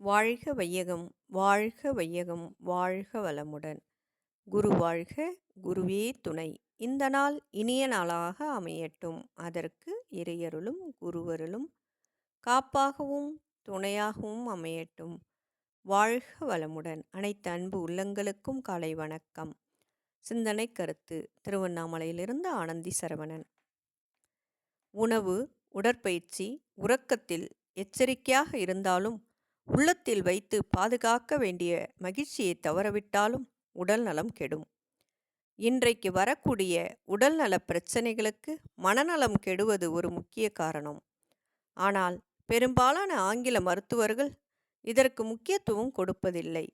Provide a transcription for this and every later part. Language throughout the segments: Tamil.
வாழ்க வையகம் வாழ்க வையகம் வாழ்க வளமுடன். குரு வாழ்க குருவே துணை. இந்த நாள் இனிய நாளாக அமையட்டும். அதற்கு இறையருளும் குருவருளும் காப்பாகவும் துணையாகவும் அமையட்டும். வாழ்க வளமுடன். அனைத்து அன்பு உள்ளங்களுக்கும் காலை வணக்கம். சிந்தனை கருத்து திருவண்ணாமலையிலிருந்து ஆனந்தி சரவணன். உணவு உடற்பயிற்சி உறக்கத்தில் எச்சரிக்கையாக இருந்தாலும் உள்ளத்தில் வைத்து பாதுகாக்க வேண்டிய மகிழ்ச்சியை தவறவிட்டாலும் உடல் நலம் கெடும். இன்றைக்கு வரக்கூடிய உடல்நல பிரச்சனைகளுக்கு மனநலம் கெடுவது ஒரு முக்கிய காரணம். ஆனால் பெரும்பாலான ஆங்கில மருத்துவர்கள் இதற்கு முக்கியத்துவம் கொடுப்பதில்லை.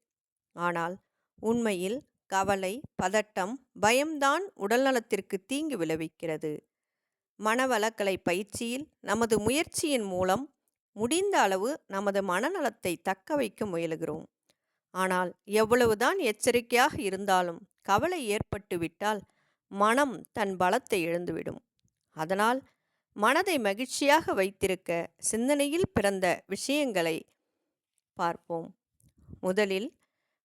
ஆனால் உண்மையில் கவலை பதட்டம் பயம்தான் உடல்நலத்திற்கு தீங்கு விளைவிக்கிறது. மனவளக்கலை பயிற்சியில் நமது முயற்சியின் மூலம் முடிந்த அளவு நமது மனநலத்தை தக்க வைக்க முயலுகிறோம். ஆனால் எவ்வளவுதான் எச்சரிக்கையாக இருந்தாலும் கவலை ஏற்பட்டுவிட்டால் மனம் தன் பலத்தை இழந்துவிடும். அதனால் மனதை மகிழ்ச்சியாக வைத்திருக்க சிந்தனையில் பிறந்த விஷயங்களை பார்ப்போம். முதலில்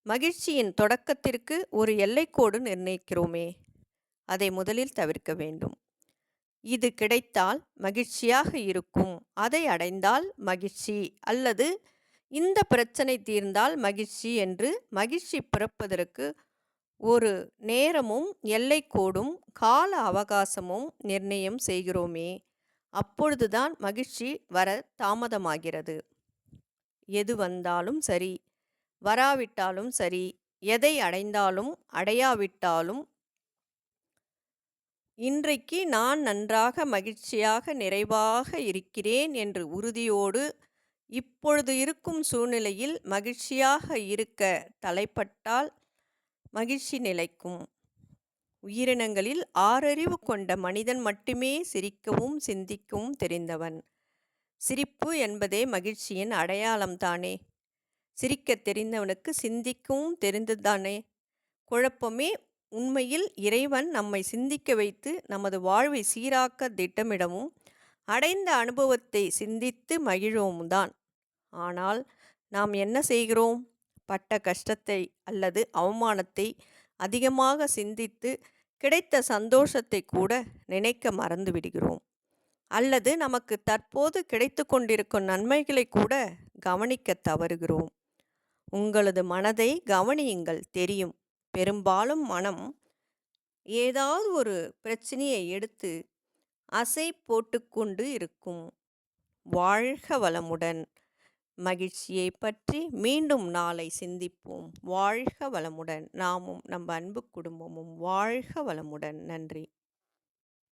மகிழ்ச்சியின் தொடக்கத்திற்கு ஒரு எல்லைக்கோடு நிர்ணயிக்கிறோமே. அதை முதலில் தவிர்க்க வேண்டும். இது கிடைத்தால் மகிழ்ச்சியாக இருக்கும். அதை அடைந்தால் மகிழ்ச்சி அல்லது இந்த பிரச்சனை தீர்ந்தால் மகிழ்ச்சி என்று மகிழ்ச்சி பிறப்பதற்கு ஒரு நேரமும் எல்லைக்கோடும் கால அவகாசமும் நிர்ணயம் செய்கிறோமே. அப்பொழுதுதான் மகிழ்ச்சி வர தாமதமாகிறது. எது வந்தாலும் சரி வராவிட்டாலும் சரி எதை அடைந்தாலும் அடையாவிட்டாலும் இன்றைக்கு நான் நன்றாக மகிழ்ச்சியாக நிறைவாக இருக்கிறேன் என்று உறுதியோடு இப்பொழுது இருக்கும் சூழ்நிலையில் மகிழ்ச்சியாக இருக்க தலைப்பட்டால் மகிழ்ச்சி நிலைக்கும். உயிரினங்களில் ஆறறிவு கொண்ட மனிதன் மட்டுமே சிரிக்கவும் சிந்திக்கவும் தெரிந்தவன். சிரிப்பு என்பதே மகிழ்ச்சியின் அடையாளம் தானே. சிரிக்க தெரிந்தவனுக்கு சிந்திக்கவும் தெரிந்ததானே குழப்பமே உண்மையில் இறைவன் நம்மை சிந்திக்க வைத்து நமது வாழ்வை சீராக்க திட்டமிடவும் அடைந்த அனுபவத்தை சிந்தித்து மகிழவும் தான். ஆனால் நாம் என்ன செய்கிறோம்? பட்ட கஷ்டத்தை அல்லது அவமானத்தை அதிகமாக சிந்தித்து கிடைத்த சந்தோஷத்தை கூட நினைக்க மறந்து விடுகிறோம். அல்லது நமக்கு தற்போது கிடைத்து கொண்டிருக்கும் நன்மைகளை கூட கவனிக்க தவறுகிறோம். உங்களது மனதை கவனியுங்கள் தெரியும். பெரும்பாலும் மனம் ஏதாவது ஒரு பிரச்சனையை எடுத்து அசை போட்டுக்கொண்டு இருக்கும். வாழ்க வளமுடன். மகிழ்ச்சியை பற்றி மீண்டும் நாளை சிந்திப்போம். வாழ்க வளமுடன். நாமும் நம் அன்பு குடும்பமும் வாழ்க வளமுடன். நன்றி.